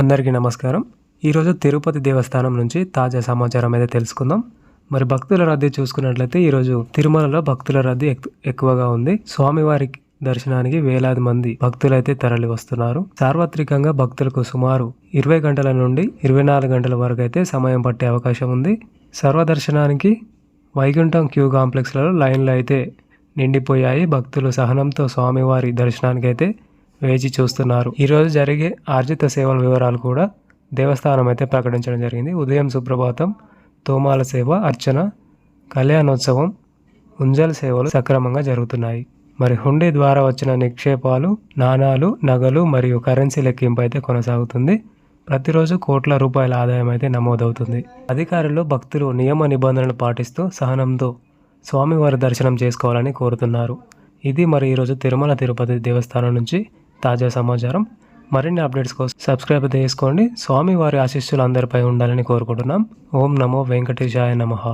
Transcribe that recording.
అందరికీ నమస్కారం. ఈరోజు తిరుపతి దేవస్థానం నుంచి తాజా సమాచారం అయితే తెలుసుకుందాం. మరి భక్తుల రద్దీ చూసుకున్నట్లయితే ఈరోజు తిరుమలలో భక్తుల రద్దీ ఎక్కువగా ఉంది. స్వామివారి దర్శనానికి వేలాది మంది భక్తులైతే తరలి వస్తున్నారు. సార్వత్రికంగా భక్తులకు సుమారు ఇరవై గంటల నుండి ఇరవై నాలుగు గంటల వరకు అయితే సమయం పట్టే అవకాశం ఉంది. సర్వదర్శనానికి వైకుంఠం క్యూ కాంప్లెక్స్లలో లైన్లు అయితే నిండిపోయాయి. భక్తులు సహనంతో స్వామివారి దర్శనానికి అయితే వేచి చూస్తున్నారు. ఈరోజు జరిగే ఆర్జిత సేవల వివరాలు కూడా దేవస్థానం అయితే ప్రకటించడం జరిగింది. ఉదయం సుప్రభాతం తోమాల సేవ అర్చన కళ్యాణోత్సవం ఉంజల్ సేవలు సక్రమంగా జరుగుతున్నాయి. మరి హుండీ ద్వారా వచ్చిన నిక్షేపాలు నాణాలు నగలు మరియు కరెన్సీ లెక్కింపు అయితే కొనసాగుతుంది. ప్రతిరోజు కోట్ల రూపాయల ఆదాయం అయితే నమోదవుతుంది. అధికారులు భక్తులు నియమ నిబంధనలు పాటిస్తూ సహనంతో స్వామివారి దర్శనం చేసుకోవాలని కోరుతున్నారు. ఇది మరి ఈరోజు తిరుమల తిరుపతి దేవస్థానం నుంచి తాజా సమాచారం మరిన్ని అప్డేట్స్ కోసం సబ్స్క్రైబ్ చేసుకోండి. స్వామివారి ఆశీస్సులు అందరిపై ఉండాలని కోరుకుంటున్నాం. ఓం నమో వెంకటేశాయ నమః.